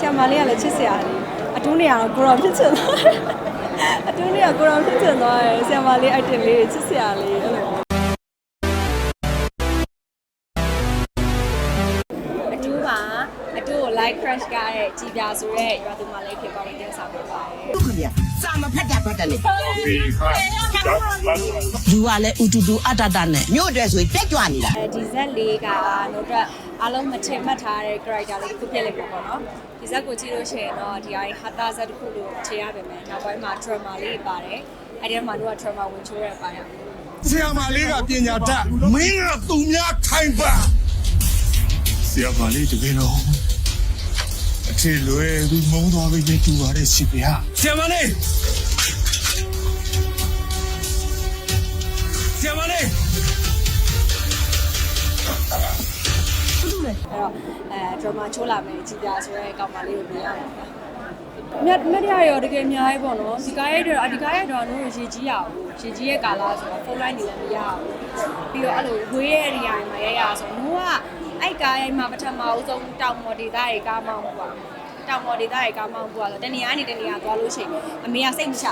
ဆီယမလေးကလည်းချစ်စရာလေးအတူနေရတော့ကိုရောဖြစ်ချင်သွားတယ်အတူနေရကိုရောဖြစ်ချင်သွားတယ်ဆီယမလေး item လေးချစ်စရာလေးအဲ့လိုအတူပါအတူကို like crush ကတဲ့ကြည်ပြဆိုတဲ့ရွာသူမလေးဖြစ်သွားတဲ့တင်ဆောင်ပေးပါတယ်ဒုက္ခဗျာစာမဖတ်တာဖတ်တယ်လေလူကလည်းဥတူတူအတ္တတနဲ့မြို့အတွက်ဆိုရင်တက်ကြွနေတာအဲဒီဇက်လေးကတို့ အတွက်အားလုံးမထင်မှတ်ထားတဲ့ character လေးတစ်ခုဖြစ်လိမ့်မယ်ပေါ့နော်ဒီဇက်ကိုကြည့်လို့ရှိရင်တော့ဒီအရင်ဟာတာဇက်တစ်ခုလို့ထင်ရပါမယ်နောက်ပိုင်းမှာ drama လေးပါတယ်အဲဒီထဲမှာတို့က drama ဝင်ချိုးရပါရဆရာမလေးကပညာတတ်မင်းကသူများခိုင်ပါဆရာမလေးတကယ်တော့အထင်လွယ်ပြီးမုန်းသွားပြီးနေတူပါတဲ့စီဗျာဆရာမလေးဆရာမလေး တော့အဲ drama ချိုးလာမယ်ကြည်ပြဆိုရဲကောင်မလေးကိုမြင်ရမှာပါမြတ်မြတ်ရရောတကယ်အများကြီးပေါ့နော်ဒီကားရိုက်တော့ဒီကားရိုက်တော့တို့ရေကြီးရအောင်ရေကြီးရဲ့ကာလာဆိုတော့ဖုန်းလိုင်းနေလည်းမရအောင်ပြီးတော့အဲ့လိုဝေးရဲ့နေရာမှာရရဆိုတော့ကအဲ့ကားရိုက်မှာပထမအဆုံးတောင်မော်ဒေတာရဲ့ကားမောင်းပေါ့တောင်မော်ဒေတာရဲ့ကားမောင်းပေါ့ဆိုတနေရာနေတနေရာသွားလို့ရှိရင်အမေကစိတ်မချ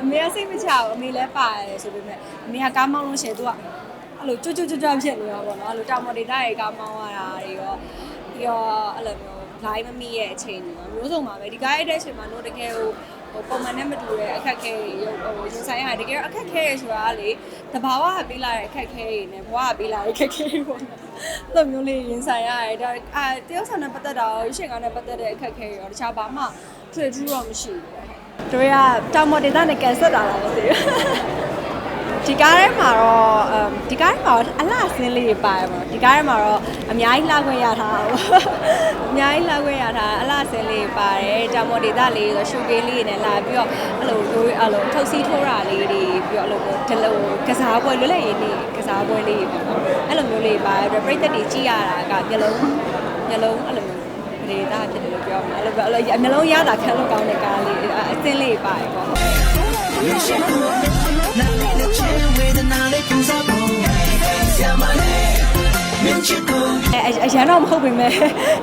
အမေကစိတ်မချဘူးအမေလည်းပါတယ်ဆိုပေမဲ့အမေကကားမောင်းလို့ရှိရင်သူက အဲ့လိုကြွကြွကြွကြွဖြစ်နေတာပေါ့နော်အဲ့လိုတောင်မဒေတာရေကားမောင်းရတာတွေရောပြီးတော့အဲ့လိုမျိုး live မမိရဲ့အချိန်တွေမှာမျိုးစုံပါပဲဒီကားရိုက်တဲ့အချိန်မှာတော့တကယ်ဟိုဟိုပုံမှန်နဲ့မတူတဲ့အခက်အခဲတွေရုပ်ဟိုရင်ဆိုင်ရတကယ်အခက်အခဲတွေဆိုတာလေတဘာဝကပေးလာတဲ့အခက်အခဲတွေနဲ့ဘဝကပေးလာတဲ့အခက်အခဲတွေပေါ့နော်အဲ့လိုမျိုးလေးရင်ဆိုင်ရတယ်ဒါအာတယောက်ဆောင်နဲ့ပတ်သက်တာရောရှင်ကားနဲ့ပတ်သက်တဲ့အခက်အခဲတွေရောတခြားဘာမှထွေထူးတော့မရှိဘူးတို့ကတောင်မဒေတာနဲ့ကန်ဆက်တာလားမသိဘူး ဒီကားထဲမှာတော့အမ်ဒီကားထဲမှာတော့အလှဆင်းလေးတွေပါတယ်ပေါ့ဒီကားထဲမှာတော့အများကြီးလှခွင့်ရထားတာပေါ့အများကြီးလှခွင့်ရထားတာအလှဆင်းလေးတွေပါတယ်ကြောင်မော်ဒေတာလေးဆိုရှုပ်ကင်းလေးတွေနဲ့လာပြီးတော့အဲ့လိုတို့အဲ့လိုထုတ်စီးထိုးတာလေးတွေပြီးတော့အဲ့လိုမျိုးဒီလိုကစားပွဲလွတ်လပ်ရေးနေ့ကစားပွဲလေးတွေပေါ့နော်အဲ့လိုမျိုးလေးပါတယ်ပြိတ္တတွေကြည့်ရတာကမျက်လုံးမျက်လုံးအဲ့လိုမျိုးဒေတာဖြစ်တယ်လို့ပြောမှာအဲ့လိုအဲ့လိုမျက်လုံးရတာခံလို့ကောင်းတဲ့ကားလေးအအသင်းလေးပါတယ်ပေါ့ အဲအရန်တော့မဟုတ်ပေမဲ့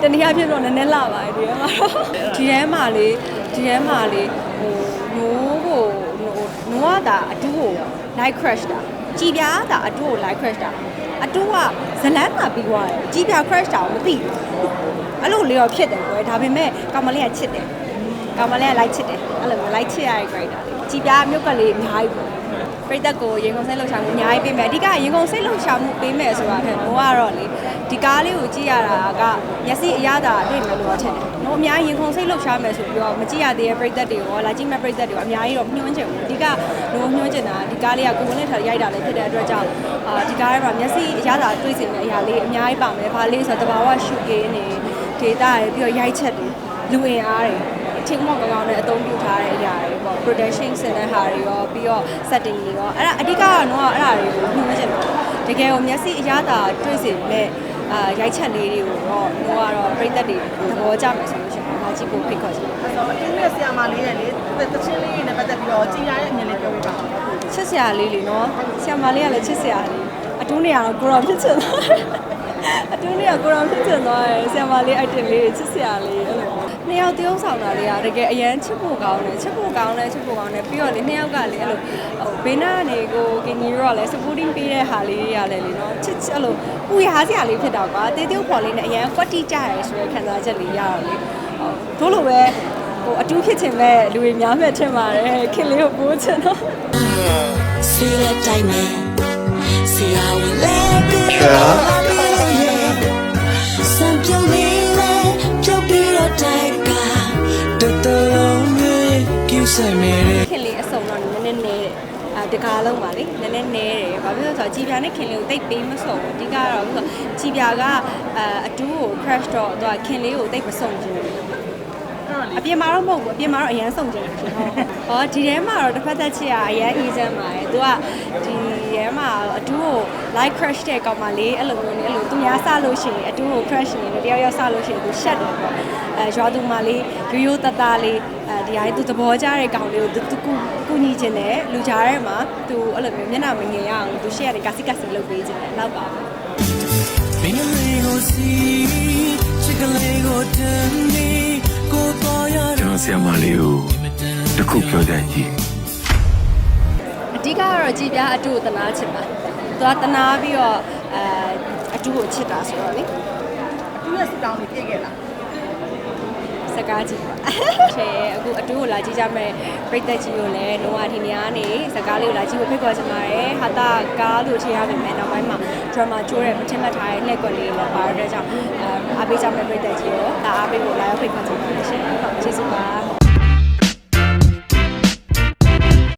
တနည်းအားဖြင့်တော့နည်းနည်းလာပါတယ်ဒီထဲမှာတော့ဒီထဲမှာလေဒီထဲမှာလေဟိုနိုးကိုနိုးကတာအတူကို light crash တာကြည်ပြားတာအတူကို light crash တာအတူကဇလန်းတာပြီးသွားတယ်ကြည်ပြား crash တာကိုမသိဘူးအဲ့လိုလေးတော့ဖြစ်တယ်ကွယ်ဒါပေမဲ့ကောင်မလေးကချစ်တယ် ကောင်မလေးက light ချစ်တယ်အဲ့လိုမျိုး light ချစ်ရတဲ့ character လေးကြည်ပြားမြို့ကလေးအများကြီးပေါ့ပြိတက်ကိုရင်ကုန်စိတ်လှုပ်ရှားမှုအများကြီးပေးမယ်အဓိကရင်ကုန်စိတ်လှုပ်ရှားမှုပေးမယ်ဆိုတာထက်ဘိုးကတော့လေဒီကားလေးကိုကြည့်ရတာကမျက်စိအရသာတွေ့မယ်လို့ထင်တယ်။တော့အများကြီးရင်ကုန်စိတ်လှုပ်ရှားမယ်ဆိုပြီးတော့မကြည့်ရသေးတဲ့ပြိတက်တွေကိုလာကြည့်မဲ့ပြိတက်တွေကိုအများကြီးတော့ညှိုးချင်ဘူး။အဓိကတော့ညှိုးချင်တာဒီကားလေးကကိုဝင်လက်ထားရိုက်တာလည်းဖြစ်တဲ့အတွက်ကြောင့်အာဒီကားထဲမှာမျက်စိအရသာတွေ့စေမယ့်အရာလေးအများကြီးပါမယ်။ဘာလေးဆိုတော့တဘာဝရှုကင်းနေဒေတာရပြီးတော့ရိုက်ချက်တွေလူဝင်အားတွေ အထင်မော့ကောင်းနဲ့အသုံးပြုထားတဲ့အရာတွေပေါ့ production စင်တဲ့ဟာတွေရောပြီးတော့ setting တွေရောအဲ့ဒါအဓိကတော့တော့အဲ့ဒါတွေကိုညှိုးချင်တယ်တကယ်ကိုမျက်စိအရသာတွေ့စေမဲ့အာရိုက်ချက်လေးတွေကိုတော့ဟိုကတော့ပြိသက်တွေသဘောကျမယ်ဆိုလို့ရှိရင်ဒါကြည့်ဖို့ဖိတ်ခေါ်ချင်တယ်ဆိုတော့အင်းနဲ့ဆရာမလေးနဲ့လေတချင်းလေးနဲ့ပတ်သက်ပြီးတော့ကြည်ရတဲ့အမြင်လေးပြောပြပါဦးချစ်စရာလေးလीနော်ဆရာမလေးကလည်းချစ်စရာလေးအတူနေရတော့ကိုရောဖြစ်ချင်သွားတယ် အတူနေရကိုရောဖြစ်ချင်သွားတယ်ဆရာမလေး item လေးချစ်စရာလေးအဲ့လိုနှစ်ယောက်တယောက်ဆောင်တာလေးကတကယ်အရန်ချစ်ဖို့ကောင်းတယ်ချစ်ဖို့ကောင်းတယ်ချစ်ဖို့ကောင်းတယ်ပြီးတော့လေနှစ်ယောက်ကလေအဲ့လိုဟိုဘေးနားကနေကိုကင်ကြီးရောလည်း supporting ပေးတဲ့ဟာလေးတွေကလည်းလေနော်ချစ်အဲ့လိုပူရစရာလေးဖြစ်တော့ကွာတေးသေးဖော်လေးနဲ့အရန်ကွက်တိကြရဲဆိုတဲ့ခံစားချက်လေးရတော့လေဟိုတို့လိုပဲဟိုအတူဖြစ်ချင်မဲ့လူတွေများမဲ့ထင်ပါတယ်ခင်လေးကိုပိုးချင်တော့ See that time man See how we let it Some ခင်လေးအစုံတော့နည်းနည်းနဲတယ်အာတကားလုံးပါလေနည်းနည်းနဲတယ်ဘာဖြစ်လို့လဲဆိုတော့ကြည်ပြာနဲ့ခင်လေးကိုတိတ်ပေးမစုံဘူးအဓိကတော့ဆိုတော့ကြည်ပြာကအာအတူကို crash တော့သူကခင်လေးကိုတိတ်မစုံချင်ဘူး အပြင်မှာတော့မဟုတ်ဘူးအပြင်မှာတော့အရန်စုံချင်တယ်ရှင်ဟောဒီထဲမှာတော့တစ်ဖက်သက်ချစ်ရအရန် easy မှာတယ်သူကဒီထဲမှာအတူကို like crash တဲ့ကောင်မလေးအဲ့လိုမျိုးနေအဲ့လိုသူများစလို့ရှိရင်အတူကို crash နေတယ်တယောက်ယောက်စလို့ရှိရင်သူရှက်တယ်ပေါ့အဲရွာသူမလေးရိုးရိုးတသားလေးအဲဒီဟာသူသဘောကျတဲ့ကောင်လေးကိုသူသူကူကူညီခြင်းတယ်လူကြားထဲမှာသူအဲ့လိုမျိုးမျက်နှာမငယ်ရအောင်သူရှေ့ကနေကာစီကာစီလုပ်ပေးခြင်းတယ်နောက်ပါဘင်းလေးကိုစီချစ်ကလေးကိုတမ်းနေ တော်ဆရာမလေးကိုတခုပြောတတ်ကြည့်အဓိကကတော့ကြည်ပြားအတူကိုတနာချစ်ပါသူကတနာပြီးတော့အဲအတူကိုချစ်တာဆိုတော့လေသူရဲ့စတောင်းလေးပြည့်ခဲ့လား စကားကြည့်ပါရှယ်အခုအတူကိုလာကြည့်ကြမယ်ပြိသက်ကြီးကိုလည်းလုံးဝဒီနေရာကနေစကားလေးကိုလာကြည့်ဖို့ဖိတ်ခေါ်ချင်ပါတယ်ဟာတာကားလို့ထင်ရပါမယ်နောက်ပိုင်းမှာ drama ကျိုးတဲ့မထင်မှတ်ထားတဲ့လက်ကွက်လေးလည်းပါရတဲ့ကြောင့်အဲအားပေးကြမယ်ပြိသက်ကြီးကိုဒါအားပေးဖို့လာရောက်ဖိတ်ခေါ်ချင်ပါတယ်ရှင်ဟုတ်ကျေးဇူးပါ